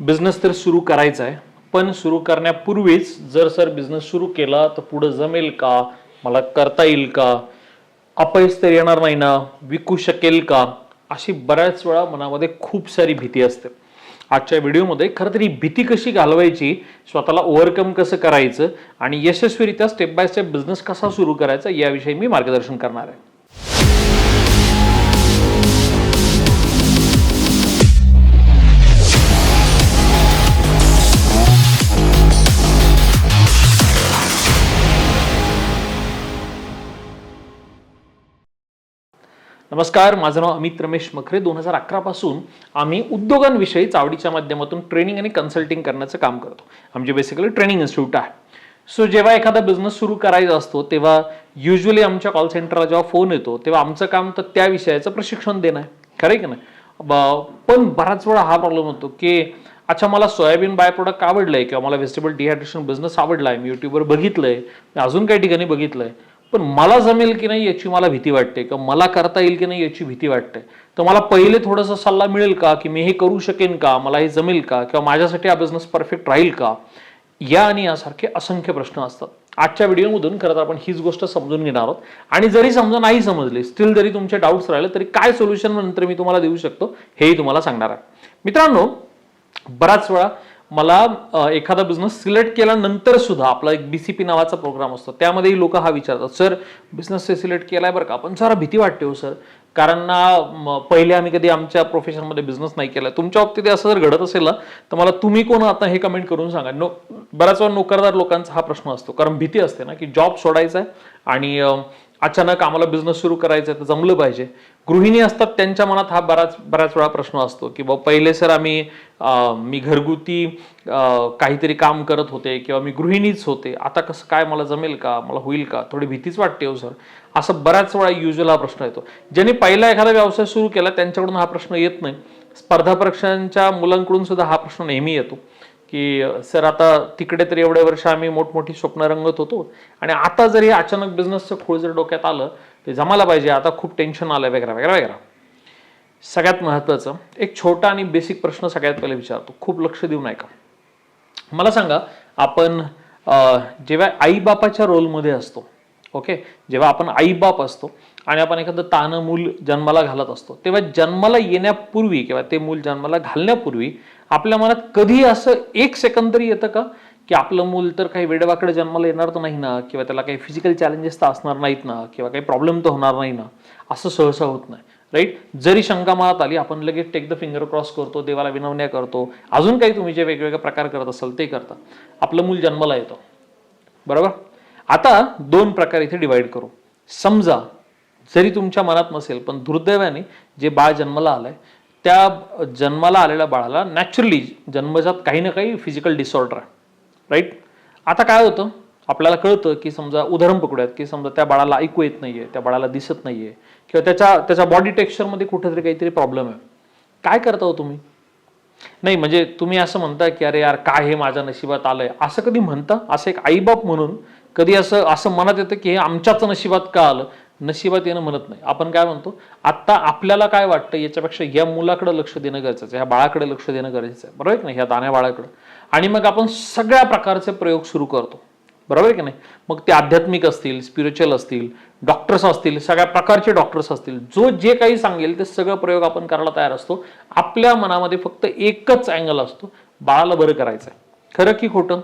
Business तर सुरू करायचा आहे पण सुरू करण्यापूर्वीच जर सर बिझनेस सुरू केला तर पुढं जमेल का? मला करता येईल का? अपयश तर येणार नाही ना? विकू शकेल का? अशी बऱ्याच वेळा मनामध्ये खूप सारी भीती असते. आजच्या व्हिडिओमध्ये खरं तरी भीती कशी घालवायची स्वतःला ओव्हरकम कसं करायचं आणि यशस्वीरित्या स्टेप बाय स्टेप बिझनेस कसा सुरू करायचा याविषयी मी मार्गदर्शन करणार आहे. नमस्कार माझं नाव अमित रमेश मखरे. दोन हजार अकरा पासून आम्ही उद्योगांविषयी चावडीच्या माध्यमातून ट्रेनिंग आणि कन्सल्टिंग करण्याचं काम करतो. आमचे बेसिकली ट्रेनिंग इन्स्टिट्यूट आहे. सो जेव्हा एखादा बिझनेस सुरू करायचा असतो तेव्हा युजली आमच्या कॉल सेंटरला जेव्हा फोन येतो तेव्हा आमचं काम तर त्या विषयाचं प्रशिक्षण देणं आहे. खरं आहे की नाही? पण बराच वेळा हा प्रॉब्लेम होतो की अच्छा मला सोयाबीन बाय प्रोडक्ट आवडलंय किंवा मला व्हेजिटेबल डिहायड्रेशन बिझनेस आवडलाय. मी युट्यूबवर बघितलंय. आहे अजून काही ठिकाणी बघितलंय. पण मला जमेल की नाही याची मला भीती वाटते किंवा मला करता येईल की नाही याची भीती वाटते. तर मला पहिले थोडासा सल्ला मिळेल का की मी हे करू शकेन का मला हे जमेल का किंवा माझ्यासाठी हा बिझनेस परफेक्ट राहील का? या आणि यासारखे असंख्य प्रश्न असतात. आजच्या व्हिडिओमधून खरं तर आपण हीच गोष्ट समजून घेणार आहोत. आणि जरी समजा नाही समजली स्टील जरी तुमचे डाऊट्स राहिले तरी काय सोल्युशन नंतर मी तुम्हाला देऊ शकतो हेही तुम्हाला सांगणार आहे. मित्रांनो बराच वेळा मला एखादा बिझनेस सिलेक्ट केल्यानंतर सुद्धा आपला एक बीसीपी नावाचा प्रोग्राम असतो. त्यामध्येही लोक हा विचारतात सर बिझनेस सिलेक्ट केलाय बरं का? पण जरा भीती वाटते हो सर. कारण ना पहिले आम्ही कधी आमच्या प्रोफेशनमध्ये बिझनेस नाही केला. तुमच्या बाबतीत असं जर घडत असेल ना तर मला तुम्ही कोण आता हे कमेंट करून सांगा. नो बऱ्याच वेळा नोकरदार लोकांचा हा प्रश्न असतो. कारण भीती असते ना की जॉब सोडायचा आहे आणि अचानक आम्हाला बिझनेस सुरू करायचा आहे तर जमलं पाहिजे. गृहिणी असतात त्यांच्या मनात हा बराच बऱ्याच वेळा प्रश्न असतो की बाबा पहिले सर आम्ही मी घरगुती काहीतरी काम करत होते किंवा मी गृहिणीच होते. आता कसं काय मला जमेल का? मला होईल का? थोडी भीतीच वाटते हो सर. असं बऱ्याच वेळा युजल हा प्रश्न येतो. ज्यांनी पहिला एखादा व्यवसाय सुरू केला त्यांच्याकडून हा प्रश्न येत नाही. स्पर्धा परीक्षांच्या मुलांकडून सुद्धा हा प्रश्न नेहमी येतो. की सर आता तिकडे तर एवढ्या वर्ष आम्ही मोठमोठी स्वप्न रंगत होतो आणि आता जर हे अचानक बिझनेसचं खोळ जर डोक्यात आलं ते जमायला पाहिजे. आता खूप टेन्शन आलं वगैरे वगैरे वगैरे सगळ्यात महत्त्वाचं एक छोटा आणि बेसिक प्रश्न सगळ्यात पहिले विचारतो. खूप लक्ष देऊ नये का मला सांगा आपण जेव्हा आईबापाच्या रोलमध्ये असतो ओके जेव्हा आपण आईबाप असतो आणि आपण एखादं तानं मूल जन्माला घालत असतो. तेव्हा जन्माला येण्यापूर्वी किंवा ते मूल जन्माला घालण्यापूर्वी आपल्या मनात कधी असं एक सेकंद तरी येतं का? की आपलं मूल तर काही वेडेवाकडे जन्माला येणार तर नाही ना? किंवा त्याला काही फिजिकल चॅलेंजेस तर असणार नाहीत ना? किंवा काही प्रॉब्लेम तर होणार नाही ना? असं सहसा होत नाही. राईट जरी शंका मनात आली आपण लगेच टेक द फिंगर क्रॉस करतो देवाला विनवण्या करतो. अजून काही तुम्ही जे वेगवेगळे प्रकार करत असाल ते करता. आपलं मूल जन्माला येतं. बरोबर? आता दोन प्रकार इथे डिवाईड करू. समजा जरी तुमच्या मनात नसेल पण दुर्दैवाने जे बाळ जन्माला आलंय त्या जन्माला आलेल्या बाळाला नॅचरली जन्मजात काही ना काही फिजिकल डिसऑर्डर आहे. राईट आता काय होतं? आपल्याला कळतं की समजा उदाहरण पकडूयात की समजा त्या बाळाला ऐकू येत नाहीये त्या बाळाला दिसत नाहीये किंवा त्याच्या त्याच्या बॉडी टेक्स्चरमध्ये कुठेतरी काहीतरी प्रॉब्लेम आहे. काय करता हो तुम्ही? नाही म्हणजे तुम्ही असं म्हणता की अरे यार काय हे माझ्या नशिबात आलंय? असं कधी म्हणता? असं एक आईबाप म्हणून कधी असं असं मनात येतं की हे आमच्याच नशिबात का आलं? नशिबात येणं म्हणत नाही. आपण काय म्हणतो? आता आपल्याला काय वाटतं? याच्यापेक्षा या मुलाकडे लक्ष देणं गरजेचं आहे. ह्या बाळाकडे लक्ष देणं गरजेचं आहे. बरोबर आहे की नाही? ह्या दाण्या बाळाकडे. आणि मग आपण सगळ्या प्रकारचे प्रयोग सुरू करतो. बरोबर आहे की नाही? मग ते आध्यात्मिक असतील स्पिरिच्युअल असतील डॉक्टर्स असतील सगळ्या प्रकारचे डॉक्टर्स असतील. जो जे काही सांगेल ते सगळं प्रयोग आपण करायला तयार असतो. आपल्या मनामध्ये फक्त एकच अँगल असतो. बाळाला बरं करायचं आहे खरं की खोटं?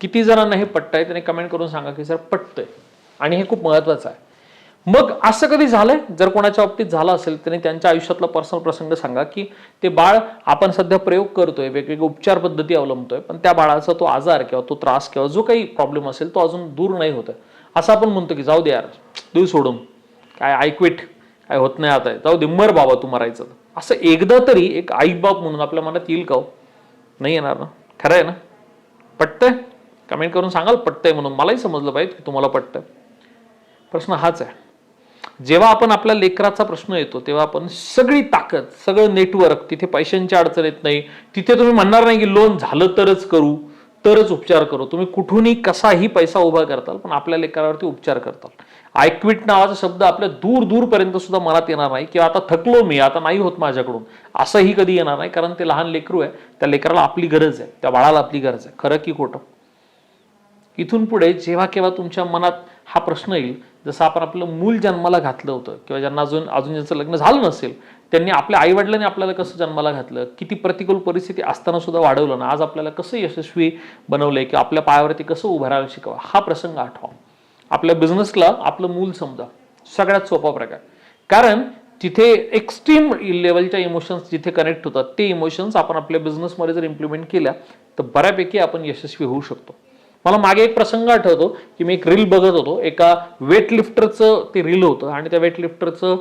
किती जणांना हे पटतंय? त्याने कमेंट करून सांगा की सर पटतंय. आणि हे खूप महत्वाचं आहे. मग असं कधी झालंय? जर कोणाच्या बाबतीत झालं असेल त्याने त्यांच्या आयुष्यातला पर्सनल प्रसंग सांगा की ते बाळ आपण सध्या प्रयोग करतोय वेगवेगळे उपचार पद्धती अवलंबतोय पण त्या बाळाचा तो आजार किंवा तो त्रास किंवा जो काही प्रॉब्लेम असेल तो अजून दूर नाही होत असं आपण म्हणतो की जाऊ दे यार देऊ सोडून. काय ऐकविट काय होत नाही आता. जाऊ दे मर बाबा तू मरायचं. असं एकदा तरी एक आई बाप म्हणून आपल्या मनात येईल का हो? नाही येणार ना. खरं आहे ना? पटतंय? कमेंट करून सांगाल? पटतंय म्हणून. मलाही समजलं पाहिजे की तुम्हाला पटतंय. प्रश्न हाच आहे. जेव्हा आपण आपल्या लेकराचा प्रश्न येतो तेव्हा आपण सगळी ताकद सगळं नेटवर्क तिथे पैशांची अडचण येत नाही. तिथे तुम्ही म्हणणार नाही की लोन झालं तरच करू तरच उपचार करू. तुम्ही कुठूनही कसाही पैसा उभा करताल पण आपल्या लेकरावरती उपचार करताल. आय नावाचा शब्द आपल्या दूर दूरपर्यंत सुद्धा मनात येणार नाही किंवा आता थकलो मी आता नाही होत माझ्याकडून. असंही कधी येणार नाही कारण ते लहान लेकरू आहे त्या लेकराला आपली गरज आहे त्या बाळाला आपली गरज आहे. खरं की खोटं? इथून पुढे जेव्हा केव्हा तुमच्या मनात हा प्रश्न येईल. जसं आपण आपलं मूल जन्माला घातलं होतं किंवा ज्यांना अजून अजून ज्यांचं लग्न झालं नसेल त्यांनी आपल्या आईवडिलांनी आपल्याला कसं जन्माला घातलं? किती प्रतिकूल परिस्थिती असताना सुद्धा वाढवलं ना? आज आपल्याला कसं यशस्वी बनवलंय किंवा आपल्या पायावरती कसं उभं राहायला शिकावं? हा प्रसंग आठवा. आपल्या बिझनेसला आपलं मूल समजा. सगळ्यात सोपा प्रकार. कारण तिथे एक्स्ट्रीम लेवलच्या इमोशन्स जिथे कनेक्ट होतात ते इमोशन्स आपण आपल्या बिझनेसमध्ये जर इम्प्लिमेंट केल्या तर बऱ्यापैकी आपण यशस्वी होऊ शकतो. मला मागे एक प्रसंग आठवतो की मी एक रील बघत होतो. एका वेटलिफ्टरचं ते रील होतं आणि त्या वेटलिफ्टरचं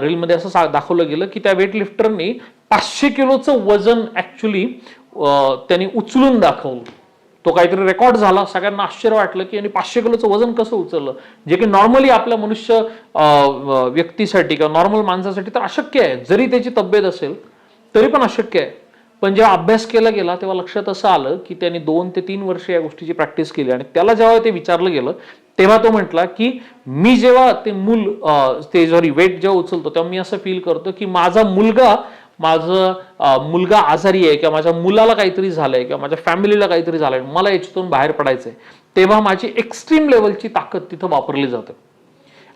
रीलमध्ये असं सा- दाखवलं गेलं की त्या वेटलिफ्टरनी पाचशे किलोचं वजन ॲक्च्युली त्यांनी उचलून दाखवलं. तो काहीतरी रेकॉर्ड झाला. सगळ्यांना आश्चर्य वाटलं की यांनी पाचशे किलोचं वजन कसं उचललं? जे की नॉर्मली आपल्या मनुष्य व्यक्तीसाठी किंवा नॉर्मल माणसासाठी तर अशक्य आहे. जरी त्याची तब्येत असेल तरी पण अशक्य आहे. पण जेव्हा अभ्यास केला गेला तेव्हा लक्षात असं आलं की त्यांनी दोन ते तीन वर्ष या गोष्टीची प्रॅक्टिस केली. आणि त्याला जेव्हा ते विचारलं गेलं तेव्हा तो म्हटला की मी जेव्हा ते मूल ते सॉरी वेट जेव्हा उचलतो तेव्हा मी असं फील करतो की माझा मुलगा माझं मुलगा आजारी आहे किंवा माझ्या मुलाला काहीतरी झालंय किंवा माझ्या फॅमिलीला काहीतरी झालंय मला याच्यातून बाहेर पडायचंय. तेव्हा माझी एक्स्ट्रीम लेवलची ताकद तिथं वापरली जाते.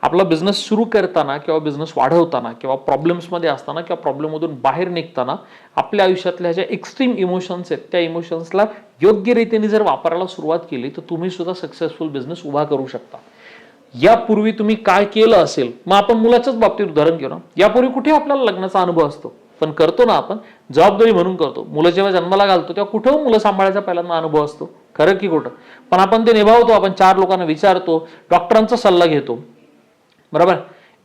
आपला बिझनेस सुरू करताना किंवा बिझनेस वाढवताना किंवा प्रॉब्लेम्समध्ये असताना किंवा प्रॉब्लेममधून बाहेर निघताना आपल्या आयुष्यातल्या ज्या एक्स्ट्रीम इमोशन्स आहेत त्या इमोशन्सला योग्य रीतीने जर वापरायला सुरुवात केली तर तुम्ही सुद्धा सक्सेसफुल बिझनेस उभा करू शकता. यापूर्वी तुम्ही काय केलं असेल? मग आपण मुलाच्याच बाबतीत उदाहरण घेऊ ना. यापूर्वी कुठे आपल्याला लग्नाचा अनुभव असतो? पण करतो ना आपण. जबाबदारी म्हणून करतो. मुलं जेव्हा जन्माला घालतो तेव्हा कुठं मुलं सांभाळायचा पहिल्यांदा अनुभव असतो? खरं की खोटं. पण आपण ते निभावतो आपण चार लोकांना विचारतो डॉक्टरांचा सल्ला घेतो. बरोबर?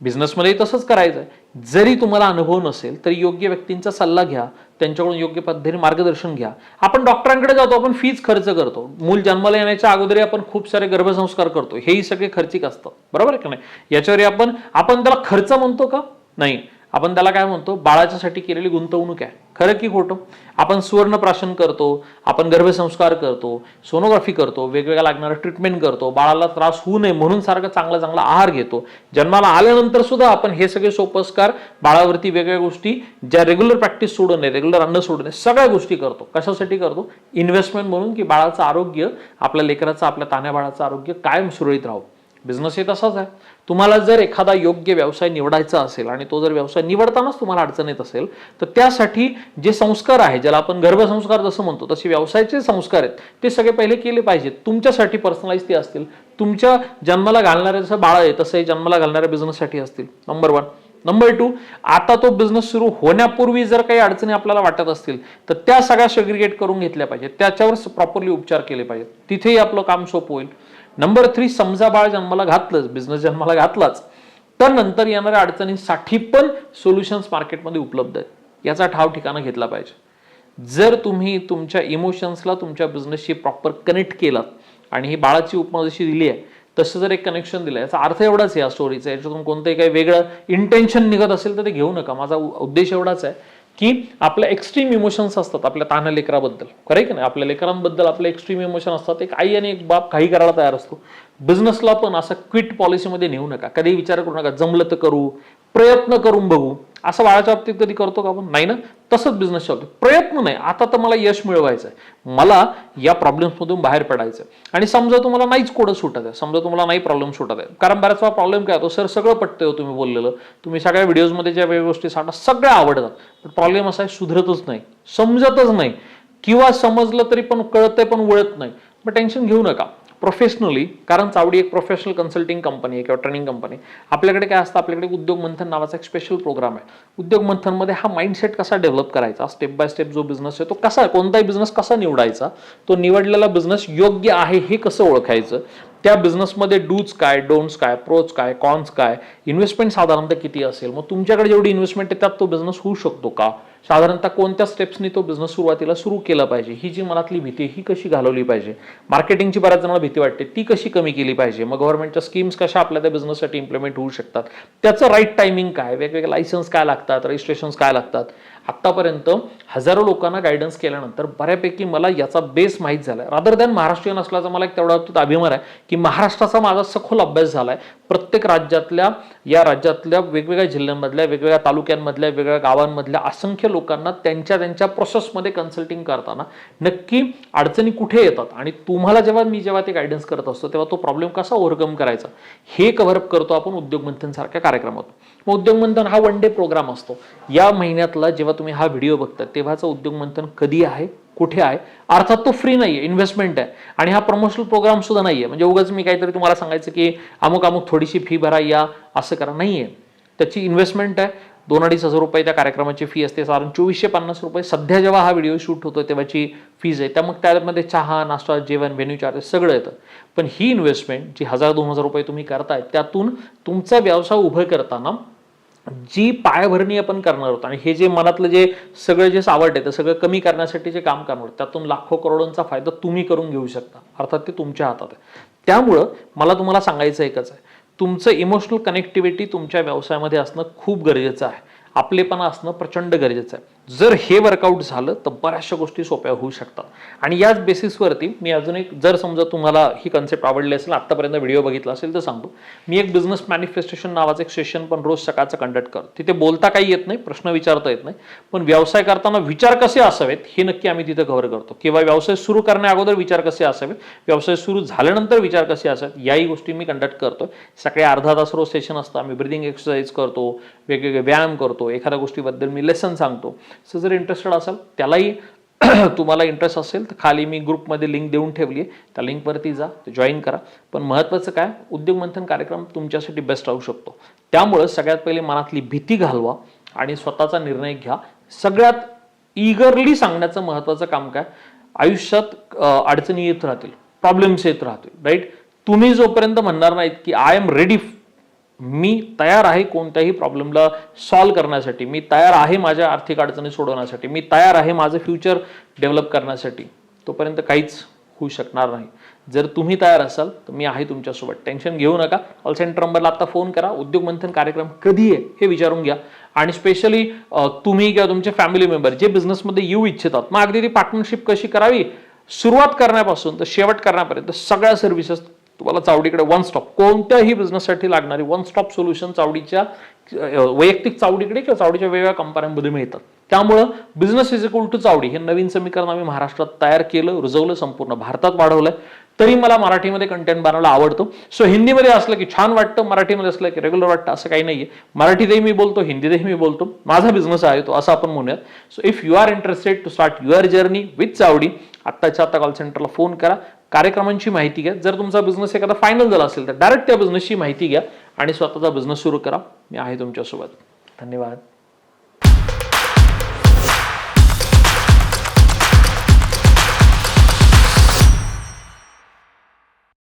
बिझनेसमध्ये तसंच करायचं आहे जरी तुम्हाला अनुभव नसेल तरी योग्य व्यक्तींचा सल्ला घ्या त्यांच्याकडून योग्य पद्धतीने मार्गदर्शन घ्या. आपण डॉक्टरांकडे जातो आपण फीज खर्च करतो. मूल जन्माला येण्याच्या अगोदरही आपण खूप सारे गर्भसंस्कार करतो. हेही सगळे खर्चिक असतं. बरोबर आहे का नाही? याच्यावर आपण आपण त्याला खर्च म्हणतो का? नाही. आपण त्याला काय म्हणतो? बाळाच्यासाठी केलेली गुंतवणूक आहे. खरं की खोटं? आपण सुवर्णप्राशन करतो आपण गर्भसंस्कार करतो सोनोग्राफी करतो वेगवेगळ्या लागणारं ट्रीटमेंट करतो बाळाला त्रास होऊ नये म्हणून सारखं चांगला चांगला आहार घेतो. जन्माला आल्यानंतर सुद्धा आपण हे सगळे सोपस्कार बाळावरती वेगवेगळ्या गोष्टी ज्या रेग्युलर प्रॅक्टिस सोडून नये रेग्युलर अन्न सोडून नये सगळ्या गोष्टी करतो. कशासाठी करतो? इन्व्हेस्टमेंट म्हणून की बाळाचं आरोग्य आपल्या लेकराचं आपल्या तान्या बाळाचं आरोग्य कायम सुरळीत राहावं. बिझनेस हे तसाच आहे. तुम्हाला जर एखादा योग्य व्यवसाय निवडायचा असेल आणि तो जर व्यवसाय निवडतानाच तुम्हाला अडचण येत असेल तर त्यासाठी जे संस्कार आहे ज्याला आपण गर्भसंस्कार जसं म्हणतो तसे व्यवसायाचे संस्कार आहेत ते सगळे पहिले केले पाहिजेत. तुमच्यासाठी पर्सनलाइज ते असतील. तुमच्या जन्माला घालणारे जसं बाळ आहे तसं हे जन्माला घालणाऱ्या बिझनेससाठी असतील. नंबर वन नंबर टू आता तो बिझनेस सुरू होण्यापूर्वी जर काही अडचणी आपल्याला वाटत असतील तर त्या सगळ्या सेग्रिगेट करून घेतल्या पाहिजेत. त्याच्यावर प्रॉपरली उपचार केले पाहिजेत. तिथेही आपलं काम सोपं होईल. नंबर थ्री समजा बाळ जन्माला घातलंच बिझनेस जन्माला घातलाच तर नंतर येणाऱ्या अडचणींसाठी पण सोल्युशन्स मार्केटमध्ये उपलब्ध आहेत. याचा ठाव ठिकाणा घेतला पाहिजे. जर तुम्ही तुमच्या इमोशन्सला तुमच्या बिझनेसशी प्रॉपर कनेक्ट केलात आणि ही बाळाची उपमा जशी दिली आहे तसं जर एक कनेक्शन दिलं याचा अर्थ एवढाच आहे या स्टोरीचा याच्यातून कोणतंही काही वेगळं इंटेन्शन निघत असेल तर ते घेऊ नका. माझा उद्देश एवढाच आहे की आपल्या एक्स्ट्रीम इमोशन्स असतात आपल्या तान्या लेकराबद्दल. खरं आहे की नाही? आपल्या लेकरांबद्दल आपले एक्स्ट्रीम इमोशन असतात. एक आई आणि एक बाप काही करायला तयार असतो. बिझनेसला पण असं क्विट पॉलिसीमध्ये नेऊ नका. कधी विचार करू नका. जमलं तर करू. प्रयत्न करून बघू. असं बाळाच्या बाबतीत कधी करतो का आपण? नाही ना. तसंच बिझनेसच्या बाबतीत प्रयत्न नाही. आता तर मला यश मिळवायचं आहे मला या प्रॉब्लेम्समधून बाहेर पडायचं आहे आणि समजा तुम्हाला नाहीच कोडं सुटत आहे समजा तुम्हाला नाही प्रॉब्लेम सुटत आहे कारण बऱ्याच वेळा प्रॉब्लेम काय होतो? सर सगळं पटतंय हो तुम्ही बोललेलं. तुम्ही सगळ्या व्हिडिओजमध्ये ज्या वेळ गोष्टी सांगता सगळ्या आवडतात. पण प्रॉब्लेम असा आहे सुधरतच नाही. समजतच नाही. किंवा समजलं तरी पण कळतंय पण वळत नाही. मग टेन्शन घेऊ नका. प्रोफेशनली कारण चावडी एक प्रोफेशनल कन्सल्टिंग कंपनी आहे किंवा ट्रेनिंग कंपनी आपल्याकडे काय असतं? आपल्याकडे उद्योग मंथन नावाचा एक स्पेशल प्रोग्राम आहे. उद्योग मंथनमध्ये हा माइंडसेट कसा डेव्हलप करायचा? स्टेप बाय स्टेप जो बिझनेस आहे तो कसा कोणताही बिझनेस कसा निवडायचा? तो निवडलेला बिझनेस योग्य आहे हे कसं ओळखायचं? त्या बिझनेसमध्ये डूज काय डोंट्स काय प्रोज काय कॉन्स काय इन्व्हेस्टमेंट साधारणतः किती असेल? मग तुमच्याकडे जेवढी इन्व्हेस्टमेंट आहे त्यात तो बिझनेस होऊ शकतो का? साधारणतः कोणत्या स्टेप्सनी तो बिझनेस सुरुवातीला सुरू केला पाहिजे? ही जी मनातली भीती ही कशी घालवली पाहिजे? मार्केटिंगची बऱ्याच जणांना भीती वाटते ती कशी कमी केली पाहिजे? मग गव्हर्नमेंटच्या स्कीम्स कशा आपल्या त्या बिझनेससाठी इम्प्लिमेंट होऊ शकतात? त्याचं राईट टायमिंग काय? वेगवेगळे लायसन्स काय लागतात? रजिस्ट्रेशन्स काय लागतात? आत्तापर्यंत हजारो लोकांना गायडन्स केल्यानंतर बऱ्यापैकी मला याचा बेस माहीत झाला आहे रादर दॅन महाराष्ट्रीयन असल्याचा मला एक तेवढा बाबतीत अभिमान आहे की महाराष्ट्राचा माझा सखोल अभ्यास झाला आहे प्रत्येक राज्यातल्या या राज्यातल्या वेगवेगळ्या जिल्ह्यांमधल्या वेगवेगळ्या तालुक्यांमधल्या वेगवेगळ्या गावांमधल्या असंख्य लोकांना त्यांच्या त्यांच्या प्रोसेसमध्ये कन्सल्टिंग करताना नक्की अडचणी कुठे येतात? आणि तुम्हाला जेव्हा मी जेव्हा ते गायडन्स करत असतो तेव्हा तो प्रॉब्लेम कसा ओव्हरकम करायचा? हे कव्हरअप करतो आपण उद्योगमंथनसारख्या कार्यक्रमातून. मग उद्योग मंथन हा वन डे प्रोग्राम असतो. या महिन्यातला जेव्हा तुम्ही हा व्हिडिओ बघता तेव्हाचं उद्योग मंथन कधी आहे कुठे आहे? अर्थात तो फ्री नाहीये इन्व्हेस्टमेंट आहे. आणि हा प्रमोशनल प्रोग्राम सुद्धा नाहीये. म्हणजे उगाच मी काहीतरी तुम्हाला सांगायचं की अमुक अमुक थोडीशी फी भरा या असं करा. नाहीये. त्याची इन्व्हेस्टमेंट आहे. दोन अडीच हजार रुपये त्या कार्यक्रमाची फी असते. साधारण चोवीसशे पन्नास रुपये सध्या जेव्हा हा व्हिडिओ शूट होतो तेव्हाची फीज आहे. त्या मग त्यामध्ये चहा नाश्ता जेवण व्हेन्यू चार्जेस सगळं येतं. पण ही इन्व्हेस्टमेंट जी हजार दोन हजार रुपये तुम्ही करताय त्यातून तुमचा व्यवसाय उभं करताना जी पायाभरणी आपण करणार आहोत आणि हे जे मनातलं जे सगळं जे सावट आहे ते सगळं कमी करण्यासाठी जे काम करणार त्यातून लाखो करोडोंचा फायदा तुम्ही करून घेऊ शकता. अर्थात ते तुमच्या हातात आहे. त्यामुळं मला तुम्हाला सांगायचं एकच आहे. तुमचं इमोशनल कनेक्टिव्हिटी तुमच्या व्यवसायामध्ये असणं खूप गरजेचं आहे. आपलेपणा असणं प्रचंड गरजेचं आहे. जर हे वर्कआउट झालं तर बऱ्याचशा गोष्टी सोप्या होऊ शकतात. आणि याच बेसिसवरती मी अजून एक जर समजा तुम्हाला ही कन्सेप्ट आवडली असेल आत्तापर्यंत व्हिडिओ बघितला असेल तर सांगतो. मी एक बिझनेस मॅनिफेस्टेशन नावाचं एक सेशन पण रोज सकाळचं कंडक्ट करतो. तिथे बोलता काही येत नाही प्रश्न विचारता येत नाही पण व्यवसाय करताना विचार कसे असावेत हे नक्की आम्ही तिथे कव्हर करतो. किंवा व्यवसाय सुरू करण्या अगोदर विचार कसे असावेत व्यवसाय सुरू झाल्यानंतर विचार कसे असावेत याही गोष्टी मी कंडक्ट करतो. सकाळी अर्धा तास रोज सेशन असतं आम्ही ब्रिदिंग एक्सरसाइज करतो वेगवेगळे व्यायाम करतो. एखाद्या गोष्टीबद्दल मी लेसन सांगतो. सो जर इंटरेस्टेड असाल त्यालाही तुम्हाला इंटरेस्ट असेल तर खाली मी ग्रुपमध्ये लिंक देऊन ठेवली आहे. त्या लिंकवरती जा जॉईन करा. पण महत्त्वाचं काय? उद्योग मंथन कार्यक्रम तुमच्यासाठी बेस्ट राहू शकतो. त्यामुळं सगळ्यात पहिले मनातली भीती घालवा आणि स्वतःचा निर्णय घ्या. सगळ्यात इगरली सांगण्याचं महत्त्वाचं काम काय? आयुष्यात अडचणी येत राहतील. प्रॉब्लेम्स येत राहतील राईट तुम्ही जोपर्यंत म्हणणार नाहीत की आय एम रेडी मी तयार आहे कोणत्याही प्रॉब्लेमला सॉल्व्ह करण्यासाठी. मी तयार आहे माझ्या आर्थिक अडचणी सोडवण्यासाठी. मी तयार आहे माझं फ्युचर डेव्हलप करण्यासाठी. तोपर्यंत काहीच होऊ शकणार नाही. जर तुम्ही तयार असाल तर मी आहे तुमच्यासोबत. टेन्शन घेऊ नका. कॉल सेंटर नंबरला आता फोन करा. उद्योग मंथन कार्यक्रम कधी आहे हे विचारून घ्या. आणि स्पेशली तुम्ही किंवा तुमचे फॅमिली मेंबर जे बिझनेसमध्ये येऊ इच्छितात मग अगदी ती पार्टनरशिप कशी करावी? सुरुवात करण्यापासून तर शेवट करण्यापर्यंत सगळ्या सर्व्हिसेस तुम्हाला चावडीकडे वन स्टॉप कोणत्याही बिझनेससाठी लागणारी वन स्टॉप सोल्युशन चावडीच्या वैयक्तिक चावडीकडे किंवा चावडीच्या वेगवेगळ्या कंपन्यांमध्ये मिळतात. त्यामुळं बिझनेस इज इक्वल टू चावडी हे नवीन समीकरण आम्ही महाराष्ट्रात तयार केलं रुजवलं संपूर्ण. भारतात वाढवलंय. तरी मला मराठीमध्ये कंटेंट बनवायला आवडतो. सो हिंदीमध्ये असलं की छान वाटतं मराठीमध्ये असलं की रेग्युलर वाटतं असं काही नाहीये. मराठीतही मी बोलतो हिंदीतही मी बोलतो. माझा बिझनेस आहे तो असं आपण म्हणूयात. So if you are interested to start your journey with Chavadi आत्ताच्या आत्ता कॉल सेंटरला फोन करा. कार्यक्रमांची माहिती घ्या. जर तुमचा बिझनेस एखादा फायनल झाला असेल तर डायरेक्ट त्या बिझनेसची माहिती घ्या आणि स्वतःचा बिझनेस सुरू करा. मी आहे तुमच्यासोबत. धन्यवाद.